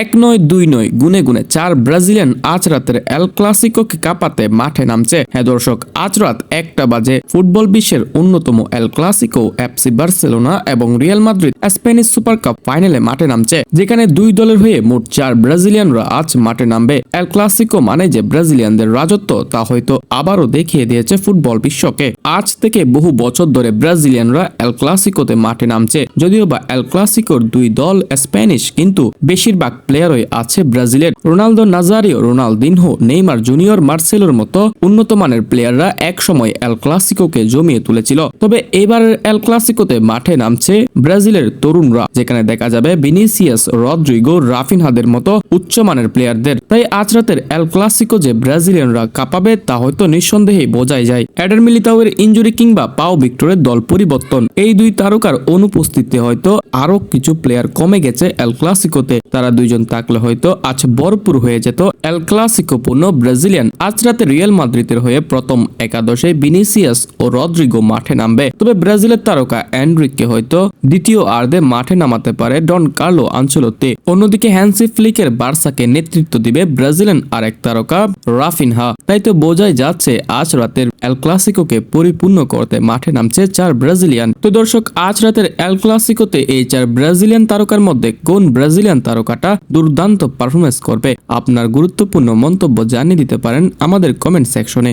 এক নয়, দুই নয়, গুনে গুনে চার ব্রাজিলিয়ান আজ রাতের এল ক্লাসিকোকে কাঁপাতে মাঠে নামছে। হ্যাঁ দর্শক, আজ রাত একটা বাজে। ফুটবল বিশ্বের অন্যতম এল ক্লাসিকো এফসি বার্সেলোনা এবং Real Madrid Spanish Super Cup ফাইনালে মাঠে নামছে। যেখানে দুই দলের হয়ে মোট চার ব্রাজিলিয়ানরা আজ মাঠে নামবে। এল ক্লাসিকো মানে যে ব্রাজিলিয়ানদের রাজত্ব, তা হয়তো আবারও দেখিয়ে দিয়েছে ফুটবল বিশ্বকে। আজ থেকে বহু বছর ধরে ব্রাজিলিয়ানরা এল ক্লাসিকোতে মাঠে নামছে। যদিও বা এল ক্লাসিকোর দুই দল স্প্যানিশ, কিন্তু বেশিরভাগ প্লেয়ারই আছে ব্রাজিলের। Ronaldo Nazario, Ronaldinho, Neymar junior, মার্সেলোর মতো উন্নত মানের প্লেয়াররা এক সময় এল ক্লাসিকোকে জমিয়ে তুলেছিল। তবে এবারের এল ক্লাসিকোতে মাঠে নামছে ব্রাজিলের তরুণরা, যেখানে দেখা যাবে ভিনিসিয়াস, রদ্রিগো, রাফিনহাদের মতো উচ্চমানের প্লেয়ারদের। তাই আজ রাতের এল ক্লাসিকো যে ব্রাজিলিয়ানরা কাঁপাবে তা হয়তো নিঃসন্দেহে বোঝাই যায়। অ্যাডার মিলিতাওয়ের ইঞ্জুরি কিংবা পাও ভিক্টরের দল পরিবর্তন। এই দুই তারকার অনুপস্থিতিতে হয়তো আরও কিছু প্লেয়ার কমে গেছে এল ক্লাসিকোতে তারা দুইজন থাকলে হয়তো আজ ভরপুর হয়ে যেত এল ক্লাসিকো পূর্ণ ব্রাজিলিয়ান। আজ রাতে রিয়াল মাদ্রিদের হয়ে প্রথম একাদশে বিনিসিয়াস ও রদ্রিগো মাঠে নামবে। তবে ব্রাজিলের তারকা অ্যান্ড্রিককে হয়তো দ্বিতীয় আর্ধে মাঠে নামাতে পারে ডন কার্লো আঞ্চলতে অন্যদিকে হ্যান্সি ফ্লিকের বার্সাকে নেতৃত্ব দিবে ব্রাজিলিয়ান আরেক তারকা রাফিনহা তাই তো বোঝাই যাচ্ছে আজ রাতের এল ক্লাসিকোকে পরিপূর্ণ করতে মাঠে নামছে চার ব্রাজিলিয়ান। তো দর্শক, আজ রাতের এল ক্লাসিকোতে এই চার ব্রাজিলিয়ান তারকার মধ্যে কোন ব্রাজিলিয়ান তারকাটা দুর্দান্ত পারফরমেন্স করবে। আপনার গুরুত্বপূর্ণ মন্তব্য জানিয়ে দিতে পারেন আমাদের কমেন্ট সেকশনে